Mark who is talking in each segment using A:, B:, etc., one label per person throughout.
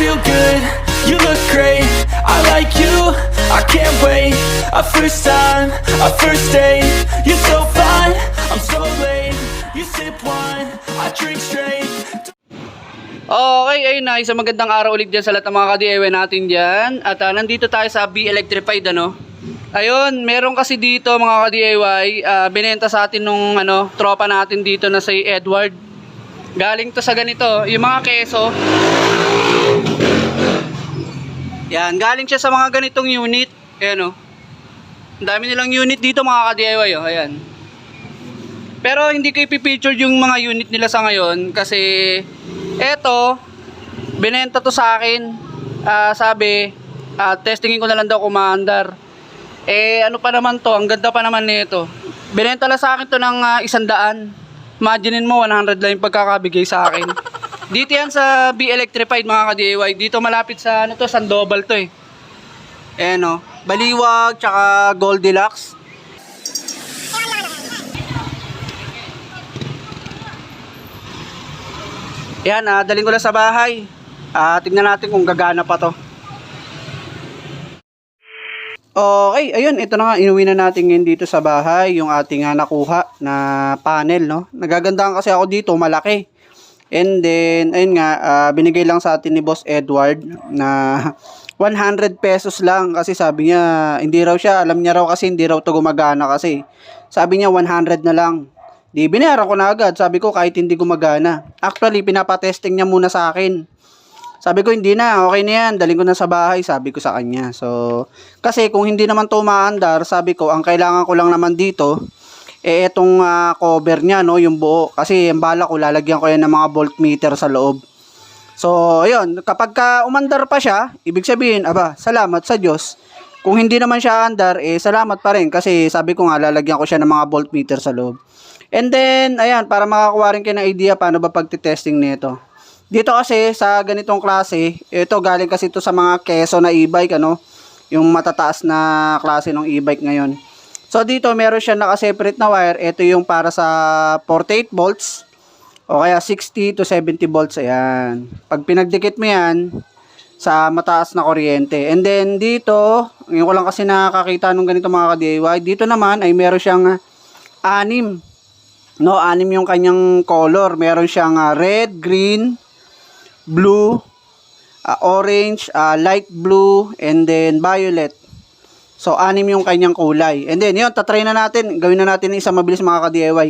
A: feel good, you look great. I like you, I can't wait. A first time, a first date. You're so fine, I'm so late. You sip wine, I drink straight.
B: Okay, ayun na. Isang magandang araw ulit dyan sa lahat ng mga ka-DIY natin dyan. At ah, nandito tayo sa B Electrified, ano. Ayun, meron kasi dito mga ka-DIY, ah, binenta sa atin nung ano, tropa natin dito na si Edward. Galing to sa ganito, yung mga keso. Yan, galing siya sa mga ganitong unit. Ayan o. Ang dami nilang unit dito mga ka-DIY, oh. Ayan. Pero hindi ko ipipicture yung mga unit nila sa ngayon kasi eto, binenta to sa akin. Ah, sabi, ah, testingin ko na lang daw maandar. Eh, ano pa naman to? Ang ganda pa naman nito. Binenta lang sa akin to ng ah, isang. Imaginein mo, 100 lang yung pagkakabigay sa akin. Dito yan sa B Electrified mga ka-DIY. Dito malapit sa ano to, Sandoval to eh. Eh no, Baliwag tsaka Goldilocks. Yan, ah, daling ko lang sa bahay. Ah, tignan natin kung gagana pa to. Okay, ayun, ito na nga, inuwi na natin ngayon dito sa bahay, yung ating ah, nakuha na panel, no? Nagagandahan kasi ako dito, malaki. And then, ayun nga, ah, binigay lang sa atin ni Boss Edward na 100 pesos lang kasi sabi niya, hindi raw siya, alam niya raw kasi hindi raw to gumagana kasi. Sabi niya 100 na lang. Di, binayaran ko na agad. Sabi ko kahit hindi gumagana. Actually, pinapatesting niya muna sa akin. Sabi ko hindi na, okay na yan, daling ko na sa bahay, sabi ko sa kanya. So, kasi kung hindi naman to umaandar, sabi ko, ang kailangan ko lang naman dito, eh etong ah, cover niya, no, yung buo. Kasi yung bala ko, lalagyan ko yan ng mga voltmeter sa loob. So, ayun, kapag ka umandar pa siya, ibig sabihin, aba, salamat sa Diyos. Kung hindi naman siya andar, eh salamat pa rin kasi sabi ko nga, lalagyan ko siya ng mga voltmeter sa loob. And then, ayan, para makakuha rin kayo ng idea paano ba pagtitesting nito. Dito kasi sa ganitong klase, ito galing kasi ito sa mga keso na e-bike, ano, yung matataas na klase ng e-bike ngayon. So dito meron siya naka-separate na wire. Ito yung para sa 48 volts o kaya 60 to 70 volts. Ayan. Pag pinagdikit mo yan sa mataas na kuryente. And then dito, ngayon ko lang kasi nakakita nung ganito mga ka-DIY. Dito naman ay meron siyang anim. No, anim yung kanyang color. Meron siyang ah, red, green, blue, ah, orange, ah, light blue, and then violet. So, anim yung kanyang kulay. And then, yun, tatry na natin. Gawin na natin isang mabilis mga ka-DIY.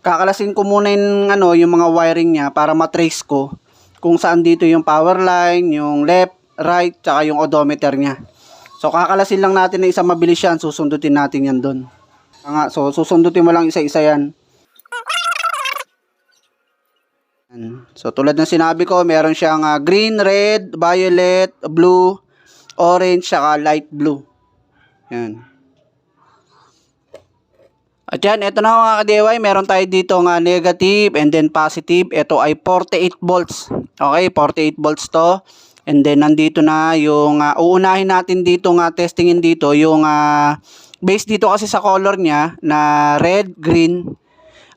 B: Kakalasin ko muna yung, ano, yung mga wiring niya para matrace ko kung saan dito yung power line, yung left, right, tsaka yung odometer niya. So, kakalasin lang natin na isang mabilis yan. Susundutin natin yan doon. So, susundutin mo lang isa-isa yan. Yan. So tulad ng sinabi ko, meron siyang ah, green, red, violet, blue, orange, saka light blue. Yan. At yan, ito na mga ka-DIY, meron tayo dito nga negative and then positive. Ito ay 48 volts. Okay, 48 volts to. And then nandito na yung ah, uunahin natin dito nga testingin dito yung ah, base dito kasi sa color niya na red, green,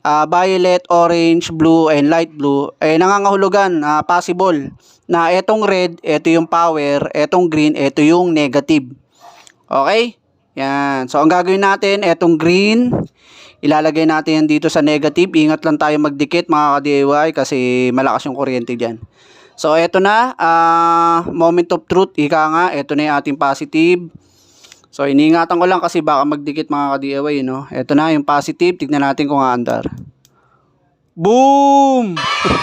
B: ah, violet, orange, blue, and light blue, eh nangangahulugan, ah, possible, na etong red, ito yung power, etong green, ito yung negative. Okay? Yan. So, ang gagawin natin, etong green, ilalagay natin yan dito sa negative. Ingat lang tayo magdikit mga ka-DIY kasi malakas yung kuryente dyan. So, eto na, ah, moment of truth, ika nga, eto na yung ating positive. So, iniingatan ko lang kasi baka magdikit mga ka-DIY, no? Ito na yung positive. Tignan natin kung aandar. Boom!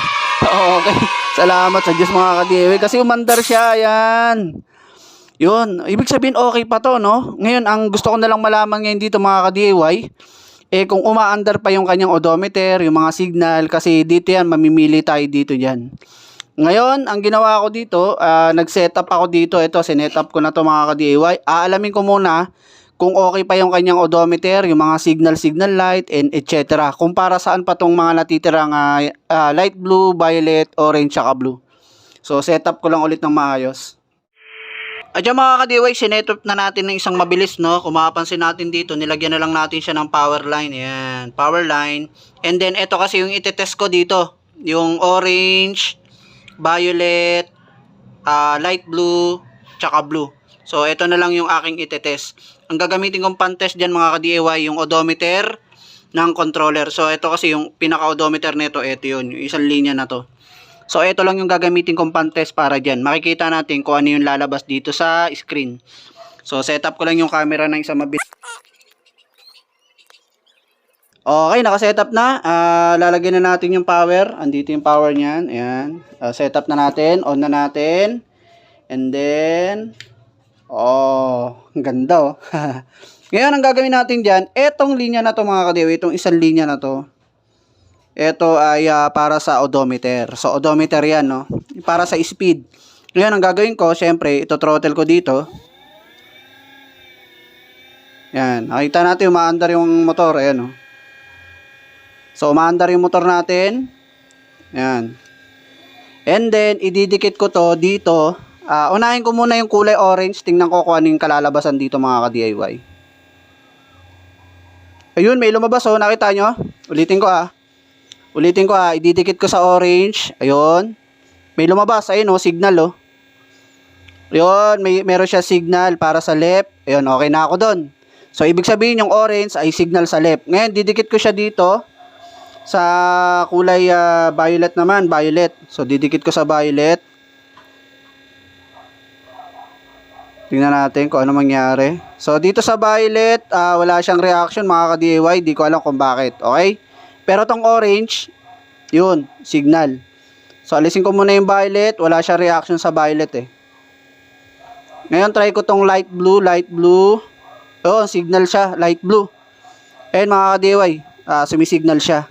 B: okay. Salamat sa Diyos mga ka-DIY kasi umandar siya. Yan. Yun. Ibig sabihin okay pa to, no? Ngayon, ang gusto ko na lang malaman ngayon dito mga ka-DIY, eh kung umaandar pa yung kanyang odometer, yung mga signal, kasi dito yan, mamimili tayo dito dyan. Ngayon, ang ginawa ko dito, ah, nag-setup ako dito. Ito, sinetup ko na to mga ka-DIY. Aalamin ko muna kung okay pa yung kanyang odometer, yung mga signal, signal light, and etc. Kung para saan pa tong mga natitirang ah, ah, light blue, violet, orange, saka blue. So, setup ko lang ulit ng maayos. At yung mga ka-DIY, sinetup na natin ng isang mabilis, no? Kung mapapansin natin dito, nilagyan na lang natin siya ng power line. Ayan, power line. And then, ito kasi yung itetest ko dito. Yung orange, violet, ah, light blue, tsaka blue. So, ito na lang yung aking itetest. Ang gagamitin kong pan-test dyan mga ka-DIY, yung odometer ng controller. So, ito kasi yung pinaka-odometer nito, ito yun, yung isang linya na to. So, ito lang yung gagamitin kong pan-test para dyan. Makikita natin kung ano yung lalabas dito sa screen. So, setup ko lang yung camera ng isang mabilis. Okay, naka-setup na. Ah, lalagyan na natin yung power. Andito yung power niyan. Ayan. Ah, setup na natin. On na natin. And then, oh, ang ganda oh. Ngayon, ang gagawin natin dyan, etong linya na to mga kadewi, itong isang linya na to, ito ay ah, para sa odometer. So, odometer yan, no? Para sa speed. Ngayon, ang gagawin ko, syempre, ito throttle ko dito. Yan. Nakita natin, umaandar yung motor. Ayan, oh. So, umaandar yung motor natin. Yan. And then, ididikit ko to dito. Ah, unahin ko muna yung kulay orange. Tingnan ko kung ano yung kalalabasan dito mga ka-DIY. Ayun, may lumabas oh. Nakita nyo? Ulitin ko ah. Ulitin ko ah. Ididikit ko sa orange. Ayun. May lumabas. Ayun oh, signal oh. Ayun, may meron siya signal para sa left. Ayun, okay na ako doon. So, ibig sabihin yung orange ay signal sa left. Ngayon, didikit ko siya dito sa kulay ah, violet naman, violet. So, didikit ko sa violet. Tingnan natin kung ano mangyari. So, dito sa violet, ah, wala siyang reaction mga ka-DIY. Di ko alam kung bakit. Okay? Pero tong orange, yun, signal. So, alisin ko muna yung violet. Wala siyang reaction sa violet eh. Ngayon, try ko tong light blue, light blue. Oo, signal siya, light blue. Ayun mga ka-DIY, ah, sumisignal siya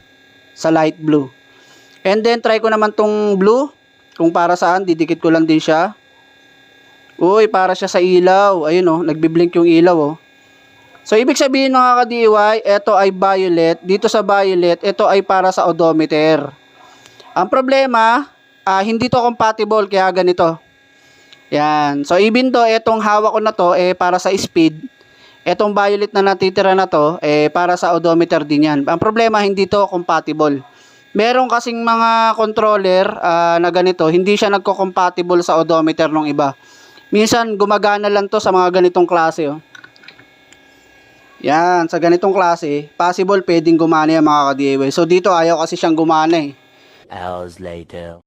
B: sa light blue. And then, try ko naman tong blue. Kung para saan, didikit ko lang din siya. Uy, para siya sa ilaw. Ayun oh, nagbi-blink yung ilaw oh. So, ibig sabihin mga ka-DIY, ito ay violet. Dito sa violet, ito ay para sa odometer. Ang problema, ah, hindi to compatible kaya ganito. Yan. So, even though itong hawak ko na to, eh, para sa speed, etong violet na natitira na to, eh, para sa odometer din yan. Ang problema, hindi to compatible. Meron kasing mga controller ah, na ganito, hindi siya nagko-compatible sa odometer ng iba. Minsan, gumagana lang to sa mga ganitong klase. Oh. Yan, sa ganitong klase, possible pwedeng gumana yung mga ka-DIY. So, dito ayaw kasi siyang gumana eh.
C: Hours later.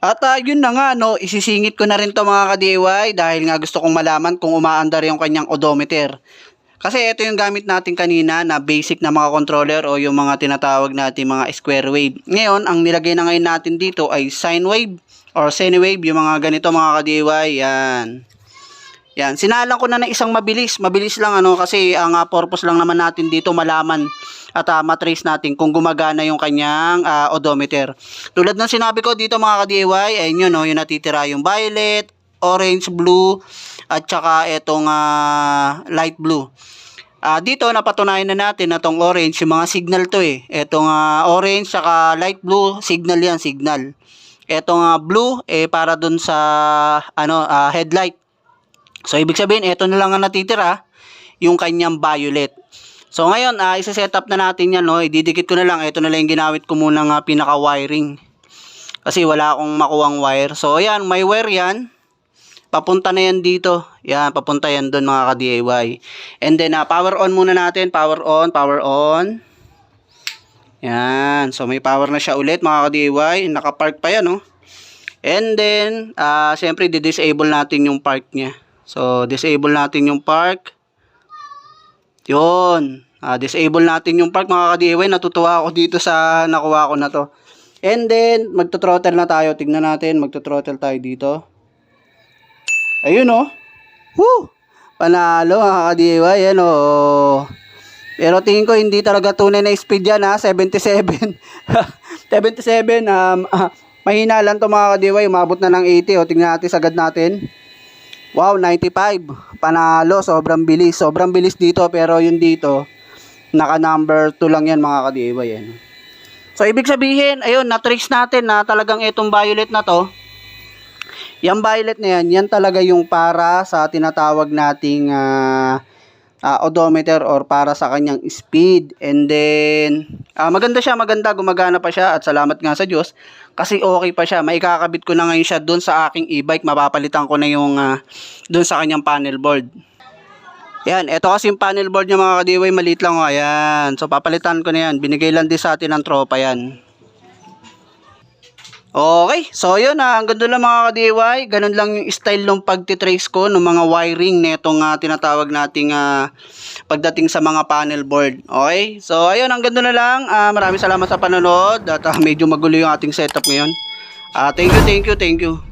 B: At ah, yun na nga, no, isisingit ko na rin to mga ka-DIY dahil nga gusto kong malaman kung umaandar yung kanyang odometer. Kasi ito yung gamit natin kanina na basic na mga controller o yung mga tinatawag natin mga square wave. Ngayon, ang nilagay na ngayon natin dito ay sine wave or sine wave, yung mga ganito mga ka-DIY. Yan. Yan, sinalang ko na ng isang mabilis. Mabilis lang ano kasi ang ah, purpose lang naman natin dito malaman at uh, matrace natin kung gumagana yung kanyang ah, odometer. Tulad ng sinabi ko dito mga ka-DIY, ayun yun, no, yung natitira yung violet, orange, blue, at saka itong ah, light blue. Ah, dito napatunayan na natin na tong orange, yung mga signal to eh. Etong ah, orange saka light blue, signal yan, signal. Etong ah, blue eh para dun sa ano ah, headlight. So, ibig sabihin, ito na lang ang natitira, yung kanyang violet. So, ngayon, uh, isa-set up na natin yan, no? Ididikit ko na lang. Ito na lang yung ginawit ko muna nga pinaka-wiring. Kasi wala akong makuwang wire. So, ayan, may wire yan. Papunta na yan dito. Yan, papunta yan doon mga ka-DIY. And then, uh, power on muna natin. Power on, power on. Yan. So, may power na siya ulit mga ka-DIY. Nakapark pa yan, no? And then, uh, syempre, di-disable natin yung park niya. So, disable natin yung park. Yun. Ah, disable natin yung park mga ka-DIY. Natutuwa ako dito sa nakuha ko na to. And then, magto-throttle na tayo. Tingnan natin, magto-throttle tayo dito. Ayun oh. Woo! Panalo mga ka-DIY. Yan oh. Pero tingin ko hindi talaga tunay na speed yan ha. 77. 77. Um, ah, mahina lang to mga ka-DIY. Umabot na ng 80. O, tingnan natin sagad natin. Wow, 95. Panalo, sobrang bilis. Sobrang bilis dito pero yun dito, naka number 2 lang yan mga ka-DIY. So, ibig sabihin, ayun, na-trace natin na talagang itong violet na to, yung violet na yan, yan talaga yung para sa tinatawag nating ah, ah, odometer or para sa kanyang speed. And then, ah, maganda siya, maganda, gumagana pa siya at salamat nga sa Diyos. Kasi okay pa siya. Maikakabit ko na ngayon siya doon sa aking e-bike. Mapapalitan ko na yung ah, doon sa kanyang panel board. Yan, ito kasi yung panel board niya mga kadiway, maliit lang oh. Ayan. So papalitan ko na yan. Binigay lang din sa atin ng tropa yan. Okay, so yun na, ang ganda lang mga ka-DIY, ganun lang yung style ng pagtitrace ko ng mga wiring netong uh, tinatawag nating ah, pagdating sa mga panel board. Okay, so ayun, ang ganda na lang, Ah, maraming salamat sa panonood at ah, medyo magulo yung ating setup ngayon. Ah, thank you, thank you, thank you.